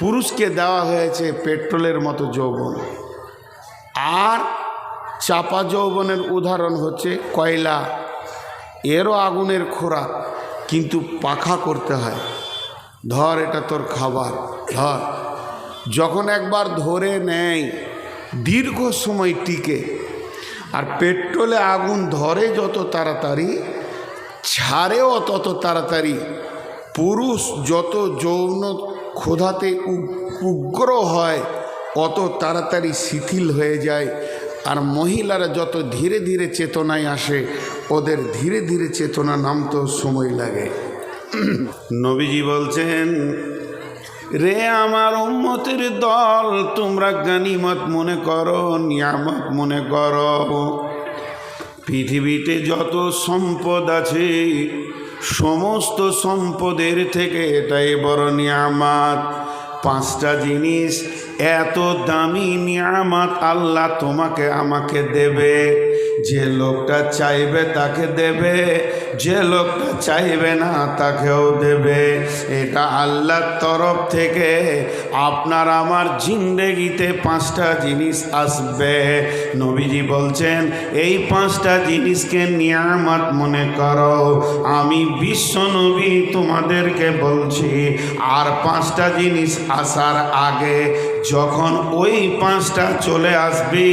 পুরুষকে দেওয়া হয়েছে পেট্রোলের মতো যৌবন। আর চাপা যৌবনের উদাহরণ হচ্ছে কয়লা। এরও আগুনের খোরাক, কিন্তু পাখা করতে হয়। ধর, এটা তোর খাবার, ধর। যখন একবার ধরে নেয়, দীর্ঘ সময় টিকে। আর পেট্রোলে আগুন ধরে যত তাড়াতাড়ি, ছাড়েও তত তাড়াতাড়ি। পুরুষ যত যৌন ক্ষোধাতে উগ্র হয়, অত তাড়াতাড়ি শিথিল হয়ে যায়। আর মহিলারা যত ধীরে ধীরে চেতনায় আসে, ওদের ধীরে ধীরে চেতনা নামতেও সময় লাগে। নবীজি বলছেন, রে আমার উন্মতির দল, তোমরা গানিমত মনে করো, নিয়ামত মনে করো। পৃথিবীতে যত সম্পদ আছে সমস্ত সম্পদের থেকে এটাই বড় নিয়ামাত। পাঁচটা জিনিস, এত দামি নিয়ামাত আল্লাহ তোমাকে আমাকে দেবে। যে লোকটা চাইবে তাকে দেবে। যে লোকটা চাইবে না তাকেও দেবে। এটা আল্লাহর তরফ থেকে আপনার আমার জিন্দেগিতে পাঁচটা জিনিস আসবে। নবীজি বলছেন, এই পাঁচটা জিনিসকে নিয়ামত মনে করো। আমি বিশ্ব নবী তোমাদেরকে বলছি, আর পাঁচটা জিনিস আসার আগে যখন ওই পাঁচটা চলে আসবি,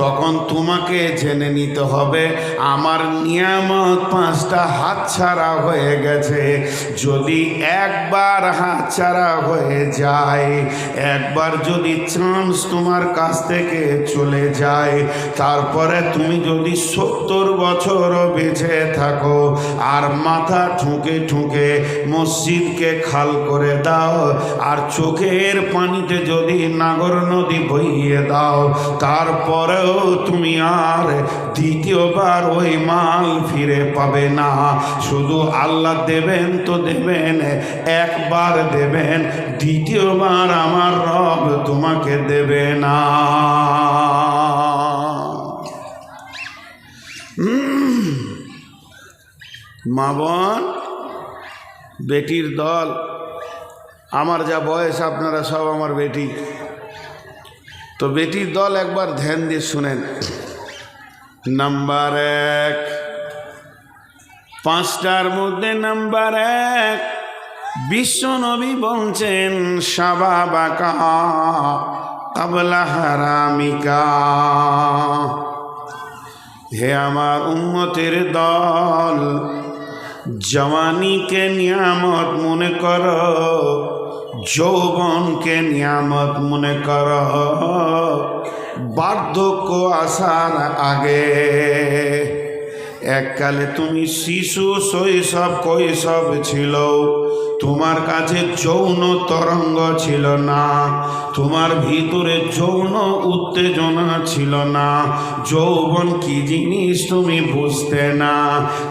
তখন তোমাকে জেনে নিতে হবে, আমার নিয়ামত পাঁচটা হাতছাড়া হয়ে গেছে। যদি একবার হাতছাড়া হয়ে যায়, একবার যদি চান্স তোমার কাছ থেকে চলে যায়, তারপরে তুমি যদি সত্তর বছরও বেঁচে থাকো, আর মাথা ঠুকে ঠুকে মসজিদকে খাল করে দাও, আর চোখের পানিতে যদি নাগর নদী বইয়ে দাও তারপরেও তুমি আর দ্বিতীয়বার ওই মাল ফিরে পাবে না শুধু আল্লাহ দেবেন তো দেবেন, একবার দেবেন, দ্বিতীয়বার আমার রব তোমাকে দেবে না। মা বোন, বেটির দল আমার যা বয়স, আপনারা সব আমার বেটি। তো বেটির দল একবার ধ্যান দিয়ে শুনেন। নাম্বার এক। পাঁচটার মধ্যে নাম্বার এক। বিশ্ব নবী বলছেন, সাবা বাকা কাবলা হারামিকা। হে আমার উম্মতের দল, জওয়ানিকে নিয়ামত মনে করো। যৌবনকে নিয়ামত মনে কর। বার্ধক্য আসার আগে এককালে তুমি শিশু শৈশব কৈশব ছিল। তোমার কাছে যৌন তরঙ্গ ছিল না। তোমার ভিতরে যৌন উত্তেজনা ছিল না। যৌবন কি জিনিস তুমি বুঝতে না।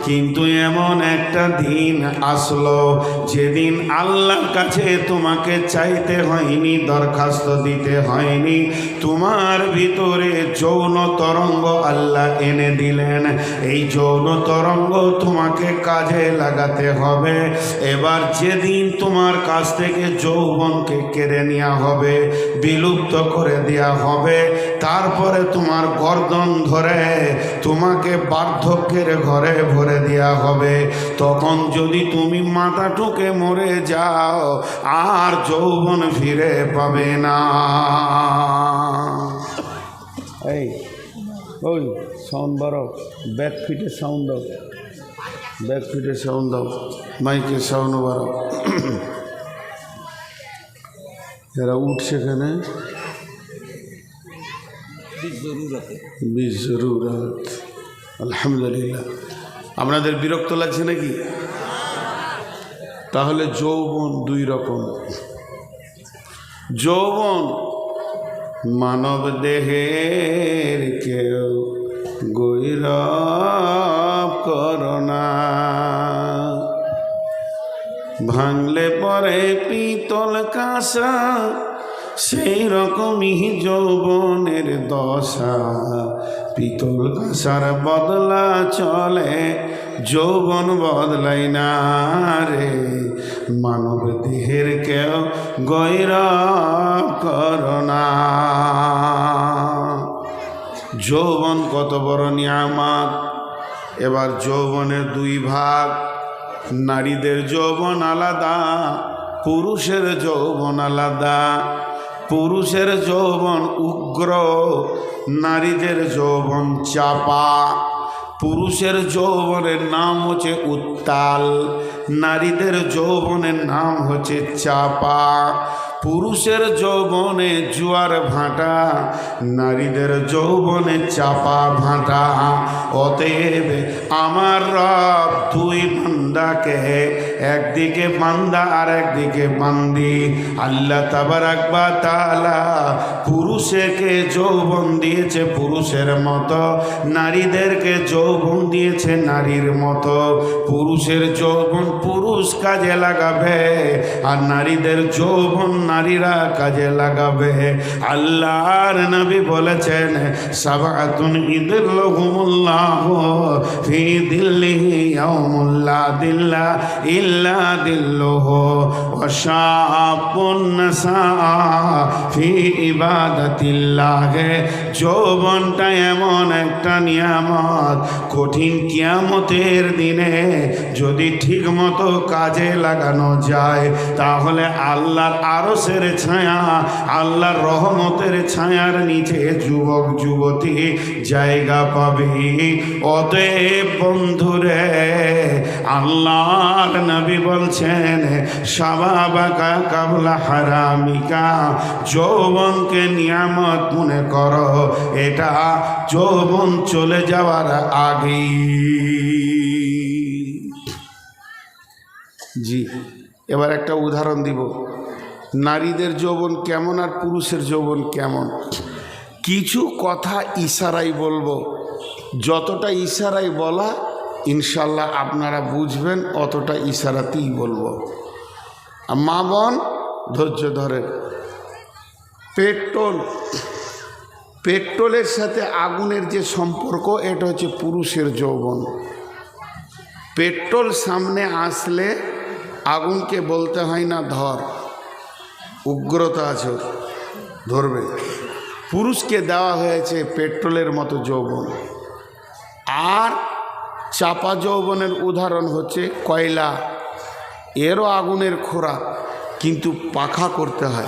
কিন্তু এমন একটা দিন আসলো, যেদিন আল্লাহর কাছে তোমাকে চাইতে হয়নি, দরখাস্ত দিতে হয়নি। তোমার ভিতরে যৌন তরঙ্গ আল্লাহ এনে দিলেন। এই যৌন তরঙ্গ তোমাকে কাজে লাগাতে হবে। এবার যেদিন তোমার কাছ থেকে যৌবনকে কেড়ে নেওয়া হবে, বিলুপ্ত করে দেওয়া হবে। তারপরে তোমার গর্দন ধরে তোমাকে বার্ধক্যের ঘরে ভরে দেওয়া হবে। তখন যদি তুমি মাথা টুকে মরে যাও, আর যৌবন ফিরে পাবে না। এই ওই সাউন্ড বাড়াও। ব্যাক ফিটে সাউন্ড ব্যাক সাউন্ড মাইকে সাউন্ড বাড়াও এরা উঠছে এখানে আলহামদুলিল্লাহ। আপনাদের বিরক্ত লাগছে নাকি? তাহলে যৌবন দুই রকম। যৌবন মানব দেহের কেউ গৈরব করোনা ভাঙলে পরে পিতল কাঁসা, সেই রকমই যৌবনের দশা। পিতল কাঁসার বদলা চলে, যৌবন বদলাই না রে। মানব দেহের কেউ গৈর করোনা যৌবন কত বড় নিয়ামত। এবার যৌবনের দুই ভাগ নারীদের যৌবন আলাদা, পুরুষের যৌবন আলাদা। পুরুষের যৌবন উগ্র, নারীদের যৌবন চাপা। পুরুষের যৌবনের নাম হচ্ছে উত্তাল, নারীদের যৌবনের নাম হচ্ছে চাপা। পুরুষের যৌবনে জুয়ার ভাঁটা নারীদের যৌবনে চাপা ভাঁটা। অতএব আমার রব তুই বান্দাকে একদিকে বান্দা আর একদিকে বান্দি। আল্লাহ তাবার আকবা তালা পুরুষকে যৌবন দিয়েছে পুরুষের মতো, নারীদেরকে যৌবন দিয়েছে নারীর মতো। পুরুষের যৌবন পুরুষ কাজে লাগাবে, আর নারীদের যৌবন নারীরা কাজে লাগাবে। আল্লাহর নবী বলেছেন সাবাতুন ইদুল্লাহুমুল্লাহ ফি দিল্লি দিল্লা ইল্লা দিল্লুহু। যৌবনটা এমন একটা নিয়ামত, কঠিন কিয়ামতের দিনে যদি ঠিক মতো কাজে লাগানো যায়, তাহলে আল্লাহর আরসের ছায়া, আল্লাহর রহমতের ছায়ার নিচে যুবক, যুবতী জায়গা পাবে। অতএব বন্ধুরে, আল্লাহর নবী বলছেন সাবাবাকা কাবলা হারামিকা। যৌবনকে নিয়ামত মনে করো। এটা যৌবন চলে যাওয়ার আগেই। জি, এবার একটা উদাহরণ দিব। নারীদের যৌবন কেমন আর পুরুষের যৌবন কেমন? কিছু কথা ইশারাই বলব। যতটা ইশারাই বলা, ইনশাল্লাহ আপনারা বুঝবেন, অতটা ইশারাতেই বলব। আর মা বোন ধৈর্য ধরে। পেট্রোল, পেট্রোলের সাথে আগুনের যে সম্পর্ক, এটা হচ্ছে পুরুষের যৌবন। পেট্রোল সামনে আসলে আগুনকে বলতে হয় না, ধর। উগ্রতা আছে ধরবে। পুরুষকে দেওয়া হয়েছে পেট্রোলের মতো যৌবন। আর চাপা যৌবনের উদাহরণ হচ্ছে কয়লা। এরও আগুনের খোরা কিন্তু পাখা করতে হয়।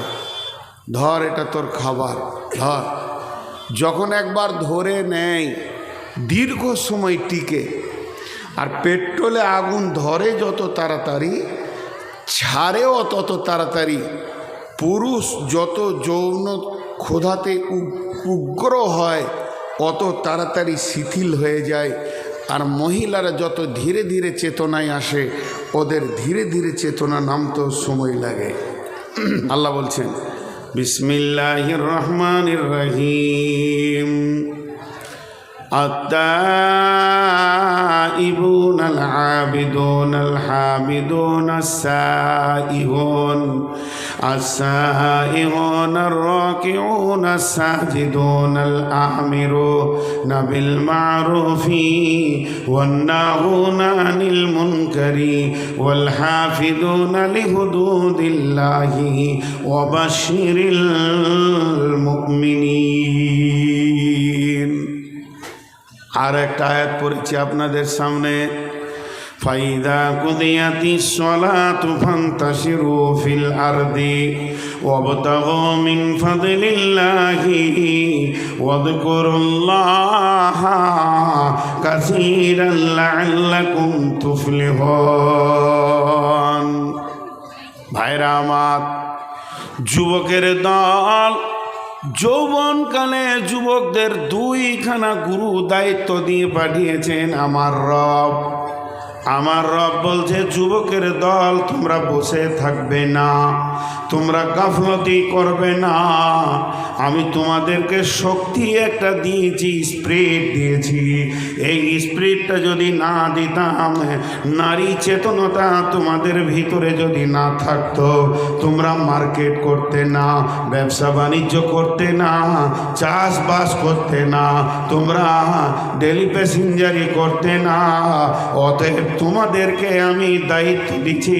ধর এটা তোর খাবার, ধর। যখন একবার ধরে নেয়, দীর্ঘ সময় টিকে। আর পেট্রোলে আগুন ধরে যত তাড়াতাড়ি, ছাড়েও তত তাড়াতাড়ি। পুরুষ যত যৌন ক্ষোধাতে উগ্র হয়, অত তাড়াতাড়ি শিথিল হয়ে যায়। আর মহিলারা যত ধীরে ধীরে চেতনায় আসে ওদের ধীরে ধীরে চেতনা নামতেও সময় লাগে আল্লাহ বলছেন বিসমিল্লাহির রহমানির রহিম التائبون العابدون الحامدون السائحون السائحون الراكعون الساجدون الآمرون بالمعروف والناهون عن المنكر والحافظون لحدود الله وبشر المؤمنين আর একটা আয়াত পড়েছি আপনাদের সামনে ফাইদা কুদিয়াতি সলাতু ফান্তাশিরু ফিল আরদি ওয়াবতাগু মিন ফাদলিল্লাহি ওয়াযকুরুল্লাহা কাসীরান লাআল্লাকুম তুফলিহুন ভাইরা আমার, যুবকের দল, যৌবনকালে যুবকদের দুইখানা গুরু দায়িত্ব দিয়ে পাঠিয়েছেন আমার রব। আমার রব বলছে, যুবকের দল তোমরা বসে থাকবে না, তোমরা গাফলতি করবে না। আমি তোমাদেরকে শক্তি একটা দিয়েছি, স্প্রিট দিয়েছি। এই স্প্রিটটা যদি না দিতাম, নারী চেতনতা তোমাদের ভিতরে যদি না থাকতো, তোমরা মার্কেট করতে না, ব্যবসা বাণিজ্য করতে না, চাষবাস করতে না, তোমরা ডেলি প্যাসেঞ্জারি করতে না। অতএব তোমাদেরকে আমি দায়িত্ব দিচ্ছি,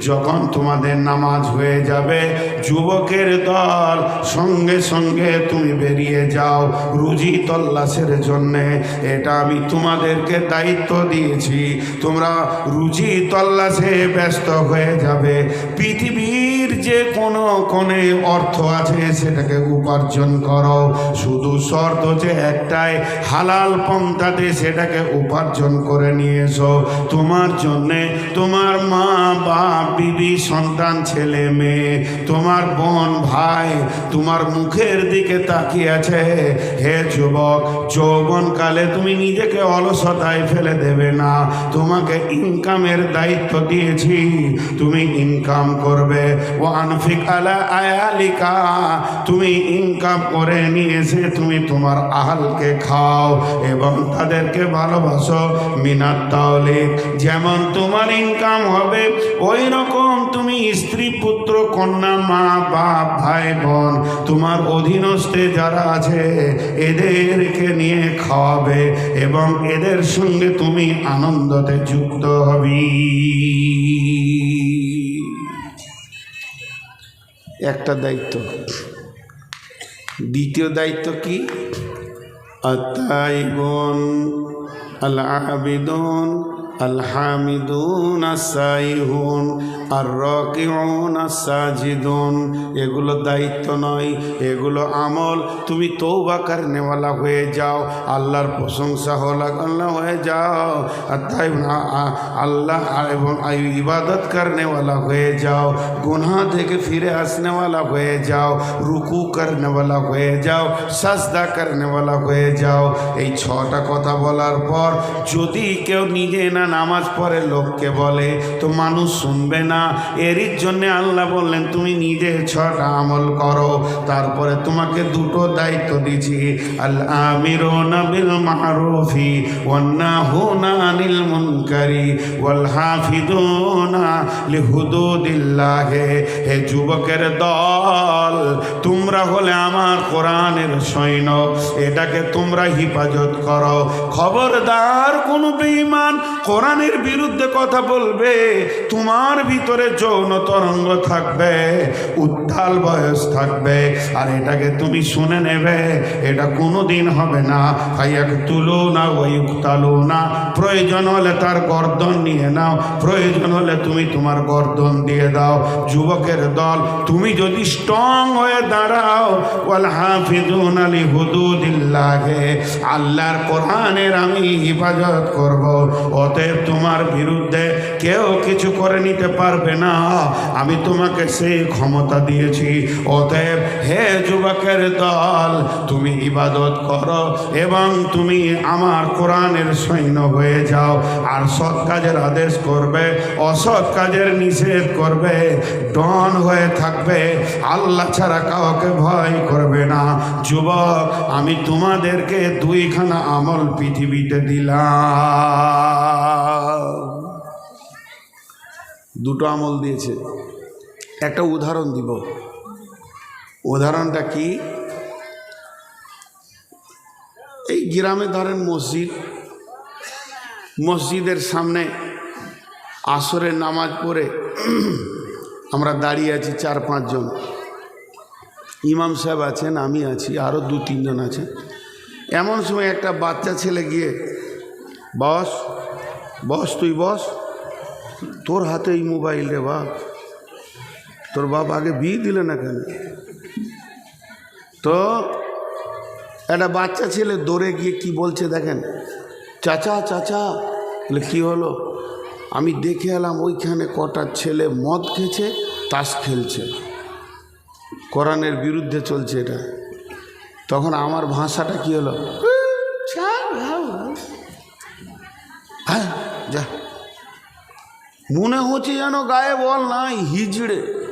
যখন তোমাদের নামাজ হয়ে যাবে, যুবকের দল সঙ্গে সঙ্গে তুমি বেরিয়ে যাও রুজি তল্লাশের জন্যে। এটা আমি তোমাদেরকে দায়িত্ব দিয়েছি। তোমরা রুজি তল্লাশে ব্যস্ত হয়ে যাবে। পৃথিবীর যে কোনো কোণে অর্থ আছে, সেটাকে উপার্জন করো। শুধু শর্ত যে একটাই, হালাল পন্থাতে সেটাকে উপার্জন করে নিয়ে এসো। তোমার জন্যে তোমার মা, বাপ, বিবি, সন্তান, ছেলে, মেয়ে, তোমার বোন, ভাই, তোমার মুখের দিকে তাকিয়ে আছে। হে যুবক, যৌবনকালে তুমি নিজেকে অলসতায় ফেলে দেবে না। তোমাকে ইনকামের দায়িত্ব দিয়েছি। তুমি ইনকাম করবে। ও আনফিক তুমি ইনকাম করে নিয়ে এসে তুমি তোমার আহালকে খাও এবং তাদেরকে ভালোবাসো। মিনাত তাহলে যেমন তোমার ইনকাম হবে ওই রকম তুমি স্ত্রী, পুত্র, কন্যা, মা, বাপ, ভাই, বোন, তোমার অধীনস্থে যারা আছে, এদেরকে নিয়ে খাওয়াবে এবং এদের সঙ্গে তুমি আনন্দতে যুক্ত হবি। একটা দায়িত্ব। দ্বিতীয় দায়িত্ব কি? আতাইবন আল আবিদুন আল হামিদুন আসাইহুন আর রকিউন আসাজিদুন এগুলো দায়িত্ব নয়, এগুলো আমল। তুমি তৌবা নেওয়ালা হয়ে যাও, আল্লাহর প্রশংসা হলা হয়ে যাও। আর তাই আল্লাহ এবং ইবাদত করনেওয়ালা হয়ে যাও, গুনাহ থেকে ফিরে আসনেওয়ালা হয়ে যাও, রুকু করনেওয়ালা হয়ে যাও, সাজদা করনেওয়ালা হয়ে যাও। এই ছটা কথা বলার পর যদি কেউ নিজে না নামাজ পড়ে লোককে বলে, তো মানুষ শুনবে না? এরই জন্যে আল্লাহ বললেন, তুমি নিজে ছটা আমল করো, তারপরে তোমাকে দুটো দায়িত্ব দিছি আল্লাহ হে যুবকের দল, তোমরা হলে আমার কোরআনের সৈন্য এটাকে তোমরা হিফাজত করো। খবরদার কোনো বেঈমান কোরআনের বিরুদ্ধে কথা বলবে, তোমার ভিতরে যৌন তরঙ্গ থাকবে, উত্তাল বয়স থাকবে, আর এটাকে তুমি শুনে নেবে, এটা কোনো দিন হবে না। হাইয়াক তুলো না ওয়ুক্তালো না প্রয়োজন হলে তার গর্দন নিয়ে নাও, প্রয়োজন হলে তুমি তোমার গর্দন দিয়ে দাও। যুবকের দল, তুমি যদি স্ট্রং হয়ে দাঁড়াও, ওয়াল হাফিজুন আলী হুদুদিল্লাহে আল্লাহর কোরআনের আমি হিফাজত করব অতএব তোমার বিরুদ্ধে। কেউ কিছু করে নিতে পারবে না। আমি তোমাকে সেই ক্ষমতা দিয়েছি। অতএব হে যুবকের দল, তুমি ইবাদত করো এবং তুমি আমার কোরআনের সৈন্য হয়ে যাও। আর সৎ কাজের আদেশ করবে, অসৎ কাজের নিষেধ করবে, ডন হয়ে থাকবে। আল্লাহ ছাড়া কাউকে ভয় করবে না। যুবক, আমি তোমাদেরকে দুইখানা আমল পৃথিবীতে দিলাম। দুটো আমল দিয়েছে। একটা উদাহরণ দিব। উদাহরণটা কি? এই গ্রামে ধরেন মসজিদ, মসজিদের সামনে আসরের নামাজ পড়ে আমরা দাঁড়িয়ে আছি চার পাঁচজন। ইমাম সাহেব আছেন, আমি আছি আরও দু তিনজন আছেন এমন সময় একটা বাচ্চা ছেলে গিয়ে, বস বস, তুই বস। তোর হাতে এই মোবাইল রে বাপ। তোর বাপ আগে বিয়ে দিলে না কেন? তো একটা বাচ্চা ছেলে দৌড়ে গিয়ে কি বলছে দেখেন? চাচা চাচা, বলে, কী হলো? আমি দেখে এলাম ওইখানে কটা ছেলে মদ খেছে তাস খেলছে। কোরআনের বিরুদ্ধে চলছে এটা। তখন আমার ভাষাটা কি হলো হ্যাঁ যা মনে হচ্ছে যেন গায়ে বল নাই, হিজড়ে।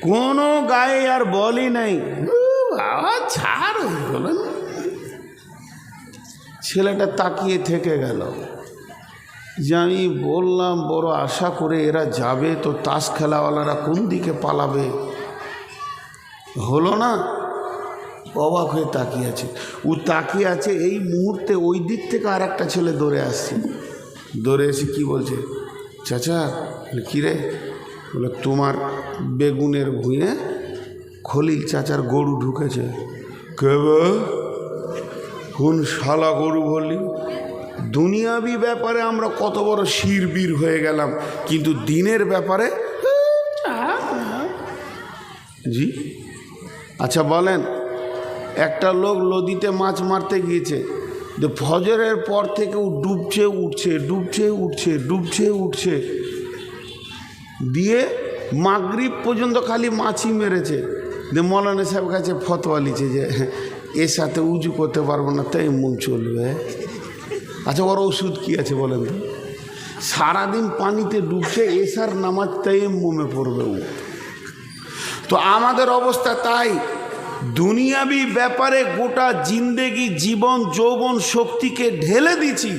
কোনো গায়ে আর বলই নাই। বাবা, ছাড় ছেলেটা তাকিয়ে থেকে গেল। যে আমি বললাম, বড় আশা করে এরা যাবে, তো তাস খেলাওয়ালারা কোন দিকে পালাবে? হলো না? অবাক হয়ে তাকিয়ে আছে। ও তাকিয়ে আছে এই মুহূর্তে ওই দিক থেকে আর একটা ছেলে দৌড়ে আসছে। দৌড়ে এসে কি বলছে? চাচা কী রে? বলে, তোমার বেগুনের ভুঁয়ে খলিল চাচার গরু ঢুকেছে। কে গো? কোন শালা গরু বলি দুনিয়াবি ব্যাপারে আমরা কত বড় শিরবীর হয়ে গেলাম, কিন্তু দিনের ব্যাপারে জি আচ্ছা বলেন, একটা লোক নদীতে মাছ মারতে গিয়েছে যে ফজরের পর থেকে ও ডুবছে, উঠছে ডুবছে উঠছে ডুবছে, উঠছে। দিয়ে মাগরিব পর্যন্ত খালি মাছই মেরেছে। যে মৌলানা সাহেব কাছে ফতোয়া লিছে যে এর সাথে উজু করতে পারব না, তাই মন চলবে। আচ্ছা ওর ওষুধ কী আছে বলেন তো? সারাদিন পানিতে ডুবছে, এসার নামাজ তাই মোমে পড়বে ও। তো আমাদের অবস্থা তাই। দুনিয়াবি ব্যাপারে গোটা জিন্দেগি, জীবন, যৌবন শক্তিকে ঢেলে দিছি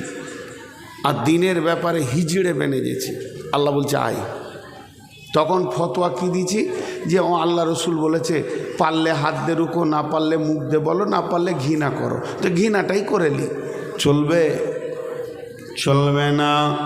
আর দিনের ব্যাপারে হিজড়ে বেনে গেছি আল্লাহ বলছে, আয়। তখন ফতোয়া কি দিছি যে, ও আল্লাহ রসুল বলেছে, পারলে হাত দে রুকো, না পারলে মুখ দে বলো, না পারলে ঘৃণা করো। তো ঘৃণাটাই করে নি। চলবে? চলবে না।